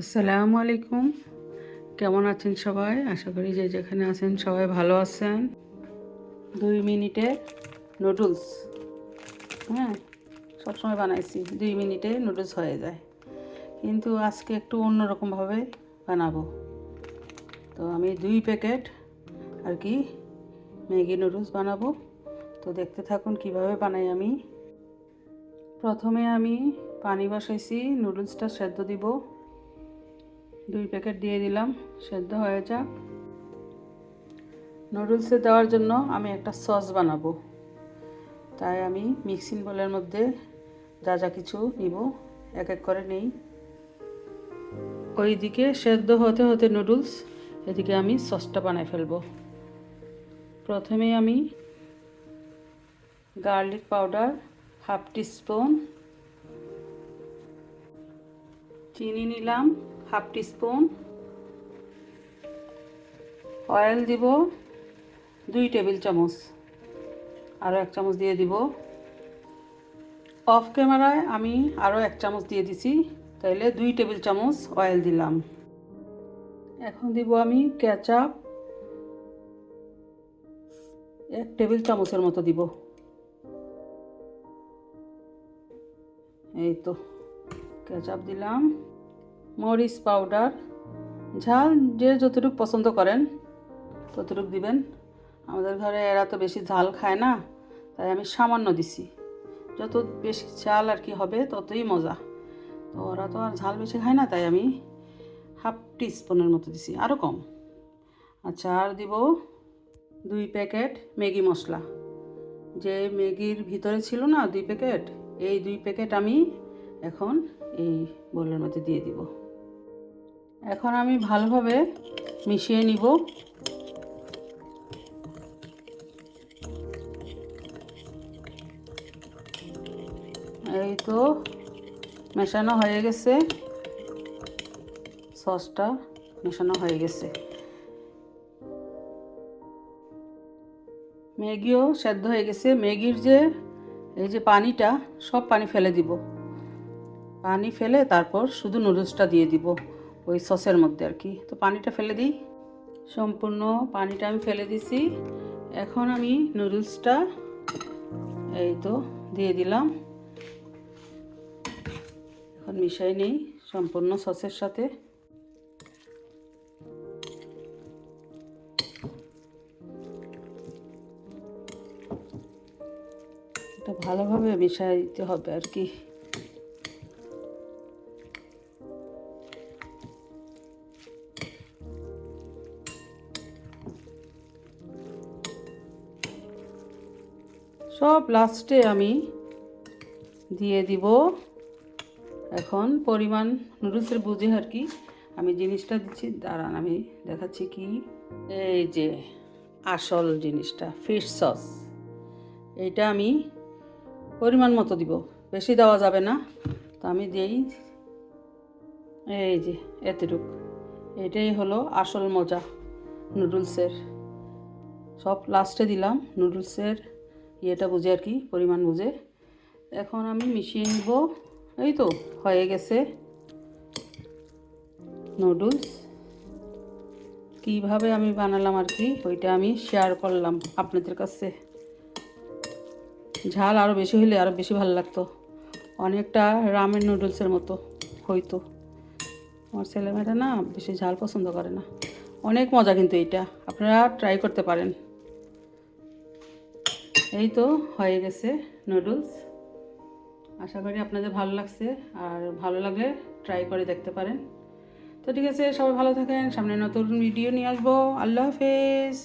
আসসালামু আলাইকুম। কেমন আছেন সবাই? আশা করি যে যেখানে আছেন সবাই ভালো আছেন। দুই মিনিটে নুডলস। হ্যাঁ সবসময় বানাইছি। দুই মিনিটে নুডলস হয়ে যায়। কিন্তু আজকে একটু অন্যরকমভাবে বানাবো। তো আমি দুই প্যাকেট আর কি ম্যাগি নুডলস বানাবো। তো দেখতে থাকুন কীভাবে বানাই আমি। প্রথমে আমি পানি বসাইছি। নুডলসটা সেদ্ধ দিব। দুই প্যাকেট দিয়ে দিলাম, সেদ্ধ হয়ে যাক। নুডলসে দেওয়ার জন্য আমি একটা সস বানাবো। তাই আমি মিক্সিং বোলের মধ্যে যা যা কিছু নিব, এক এক করে নেই। ওইদিকে সেদ্ধ হতে হতে নুডলস, এদিকে আমি সসটা বানাই ফেলব। প্রথমে আমি গার্লিক পাউডার হাফ টিস্পুন চিনি নিলাম। Half teaspoon. অয়েল দিব দুই টেবিল চামচ। আরও এক চামচ দিয়ে দিব। অফ ক্যামেরায় আমি আরও এক চামচ দিয়ে দিছি, তাইলে দুই টেবিল চামচ অয়েল দিলাম। এখন দিব আমি কেচাপ। এক টেবিল চামচের মতো দিব। এই তো, কেচাপ দিলাম। মরিচ পাউডার। ঝাল যে যতটুকু পছন্দ করেন, ততটুকু দিবেন। আমাদের ঘরে এরা তো বেশি ঝাল খায় না, তাই আমি সামান্য দিছি। যত বেশি ঝাল আর কি হবে, ততই মজা। তো ওরা তো আর ঝাল বেশি খায় না, তাই আমি হাফ টি স্পুনের মতো দিছি আরও কম। আচ্ছা আর দিব দুই প্যাকেট ম্যাগি মশলা। যে ম্যাগির ভিতরে ছিল না দুই প্যাকেট, এই দুই প্যাকেট আমি এখন এই বোলের মধ্যে দিয়ে দিব। এখন আমি ভালোভাবে মিশিয়ে নিব। এই তো মেশানো হয়ে গেছে। সসটা মেশানো হয়ে গেছে। ম্যাগিও সেদ্ধ হয়ে গেছে। ম্যাগির যে, এই যে পানিটা, সব পানি ফেলে দিব। পানি ফেলে তারপর শুধু নুডলসটা দিয়ে দিব। ওই সসের মধ্যে আর কি। তো পানিটা ফেলে দিই। সম্পূর্ণ পানিটা আমি ফেলে দিছি। এখন আমি নুডলসটা এই তো দিয়ে দিলাম। এখন মিশাই নেই সম্পূর্ণ সসের সাথে। এটা ভালোভাবে মিশাই দিতে হবে আর কি। সব লাস্টে আমি দিয়ে দিব। এখন পরিমাণ নুডলসের বুঝে আর কি আমি জিনিসটা দিচ্ছি। দাঁড়ান, আমি দেখাচ্ছি কি। এই যে আসল জিনিসটা ফিশ সস এইটা আমি পরিমাণ মতো দিব, বেশি দেওয়া যাবে না। তো আমি দিই, এই যে এতটুক। এটাই হলো আসল মজা নুডলসের। সব লাস্টে দিলাম নুডলসের ইয়েটা বুঝে আর কি, পরিমাণ বুঝে। এখন আমি মিশিয়ে নিব, এই তো হয়ে গেছে। নুডলস কীভাবে আমি বানালাম আর কি, ওইটা আমি শেয়ার করলাম আপনাদের কাছে। ঝাল আরও বেশি হলে আরও বেশি ভালো লাগতো। অনেকটা রামের নুডলসের মতো হইতো। আমার ছেলেমেয়েরা না বেশি ঝাল পছন্দ করে না। অনেক মজা কিন্তু এইটা। আপনারা ট্রাই করতে পারেন। এই তো হয়ে গেছে নুডলস আশা করি আপনাদের ভালো লাগছে, আর ভালো লাগলে ট্রাই করে দেখতে পারেন। তো ঠিক আছে, সবাই ভালো থাকেন, সামনে নতুন ভিডিও নিয়ে আসব। আল্লাহ হাফেজ।